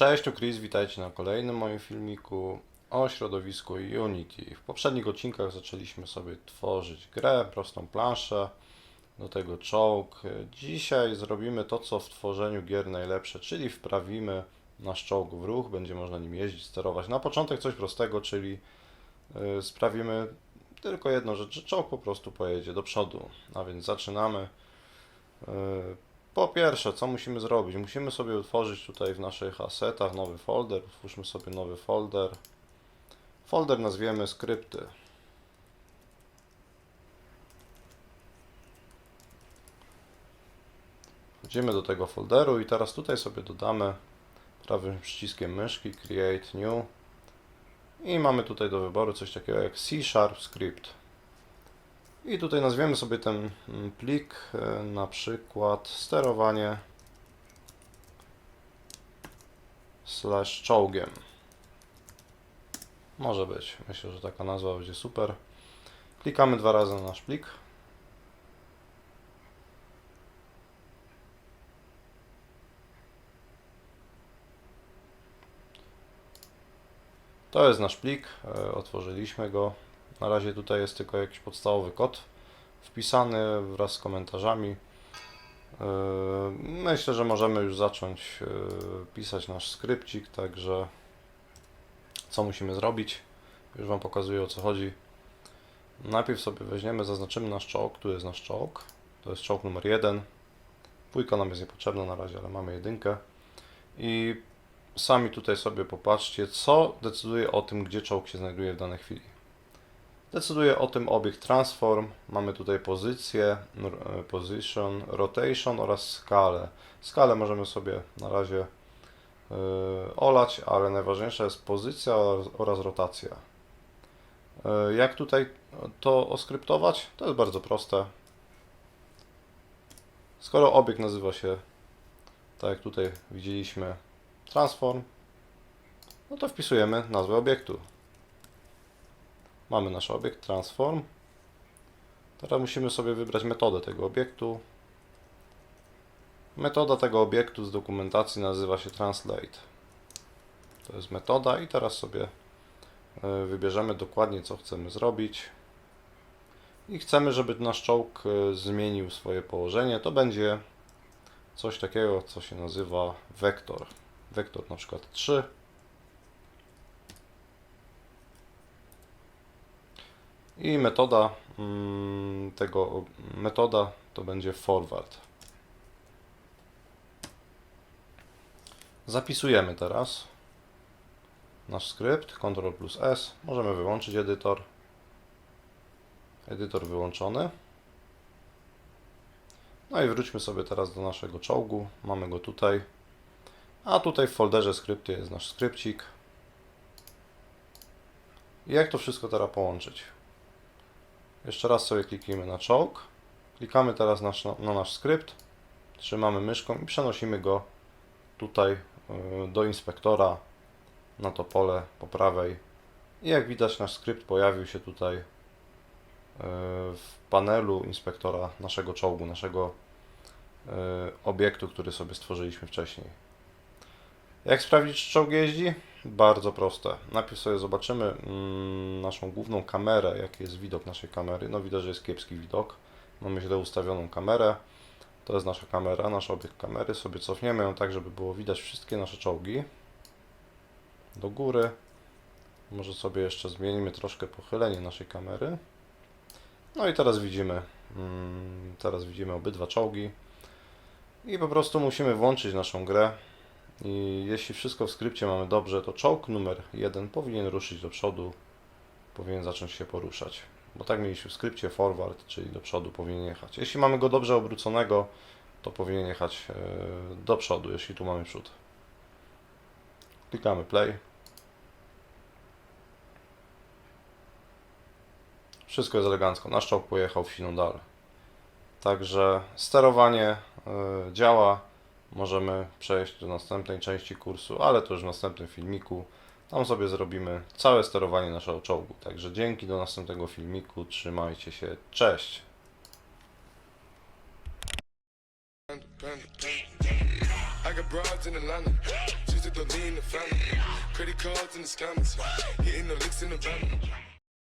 Cześć, tu Chris, witajcie na kolejnym moim filmiku o środowisku Unity. W poprzednich odcinkach zaczęliśmy sobie tworzyć grę, prostą planszę, do tego czołg. Dzisiaj zrobimy to, co w tworzeniu gier najlepsze, czyli wprawimy nasz czołg w ruch, będzie można nim jeździć, sterować. Na początek coś prostego, czyli y, sprawimy tylko jedną rzecz, że czołg po prostu pojedzie do przodu. A więc zaczynamy. Po pierwsze, co musimy zrobić? Musimy sobie utworzyć tutaj w naszych asetach nowy folder. Utwórzmy sobie nowy folder. Folder nazwiemy skrypty. Wchodzimy do tego folderu i teraz tutaj sobie dodamy prawym przyciskiem myszki Create New i mamy tutaj do wyboru coś takiego jak C Sharp Script. I tutaj nazwiemy sobie ten mm, plik e, na przykład sterowanie slash czołgiem. Może być. Myślę, że taka nazwa będzie super. Klikamy dwa razy na nasz plik. To jest nasz plik. e, Otworzyliśmy go. Na razie tutaj jest tylko jakiś podstawowy kod wpisany wraz z komentarzami. Yy, Myślę, że możemy już zacząć yy, pisać nasz skrypcik, także co musimy zrobić? Już Wam pokazuję o co chodzi. Najpierw sobie weźmiemy, zaznaczymy nasz czołg, tu jest nasz czołg, to jest czołg numer jeden. Dwójka nam jest niepotrzebna na razie, ale mamy jedynkę. I sami tutaj sobie popatrzcie, co decyduje o tym, gdzie czołg się znajduje w danej chwili. Decyduje o tym obiekt transform. Mamy tutaj pozycję, e, position, rotation oraz skalę. Skalę możemy sobie na razie yy, olać, ale najważniejsza jest pozycja oraz, rotacja. Yy, jak tutaj to oskryptować? To jest bardzo proste. Skoro obiekt nazywa się, tak jak tutaj widzieliśmy, transform, no to wpisujemy nazwę obiektu. Mamy nasz obiekt transform. Teraz musimy sobie wybrać metodę tego obiektu. Metoda tego obiektu z dokumentacji nazywa się translate. To jest metoda i teraz sobie e, wybierzemy dokładnie co chcemy zrobić. I chcemy, żeby nasz czołg e, zmienił swoje położenie. To będzie coś takiego, co się nazywa wektor. Wektor na przykład 3. I metoda mm, tego metoda to będzie forward. Zapisujemy teraz nasz skrypt Ctrl plus S. Możemy wyłączyć edytor. Edytor wyłączony. No i wróćmy sobie teraz do naszego czołgu. Mamy go tutaj. A tutaj w folderze skrypty jest nasz skrypcik. Jak to wszystko teraz połączyć? Jeszcze raz sobie kliknijmy na czołg. Klikamy teraz nasz, na nasz skrypt. Trzymamy myszką i przenosimy go tutaj y, do inspektora na to pole po prawej. I jak widać nasz skrypt pojawił się tutaj y, w panelu inspektora naszego czołgu, naszego y, obiektu, który sobie stworzyliśmy wcześniej. Jak sprawdzić, czy czołg jeździ? Bardzo proste. Najpierw sobie zobaczymy mm, naszą główną kamerę, jaki jest widok naszej kamery. No widać, że jest kiepski widok. Mamy źle ustawioną kamerę. To jest nasza kamera, nasz obiekt kamery. Sobie cofniemy ją tak, żeby było widać wszystkie nasze czołgi. Do góry. Może sobie jeszcze zmienimy troszkę pochylenie naszej kamery. No i teraz widzimy, mm, teraz widzimy obydwa czołgi. I po prostu musimy włączyć naszą grę. I jeśli wszystko w skrypcie mamy dobrze, to czołg numer 1 powinien ruszyć do przodu, powinien zacząć się poruszać. Bo tak mieliśmy w skrypcie forward, czyli do przodu powinien jechać. Jeśli mamy go dobrze obróconego, to powinien jechać e, do przodu, jeśli tu mamy przód. Klikamy play. Wszystko jest elegancko. Nasz czołg pojechał w siną dal. Także sterowanie y, działa. Możemy przejść do następnej części kursu, ale to już w następnym filmiku. Tam sobie zrobimy całe sterowanie naszego czołgu. Także dzięki do następnego filmiku. Trzymajcie się. Cześć! I got broads in lean in the family. Credit cards and the scammers. Hitting the licks in the.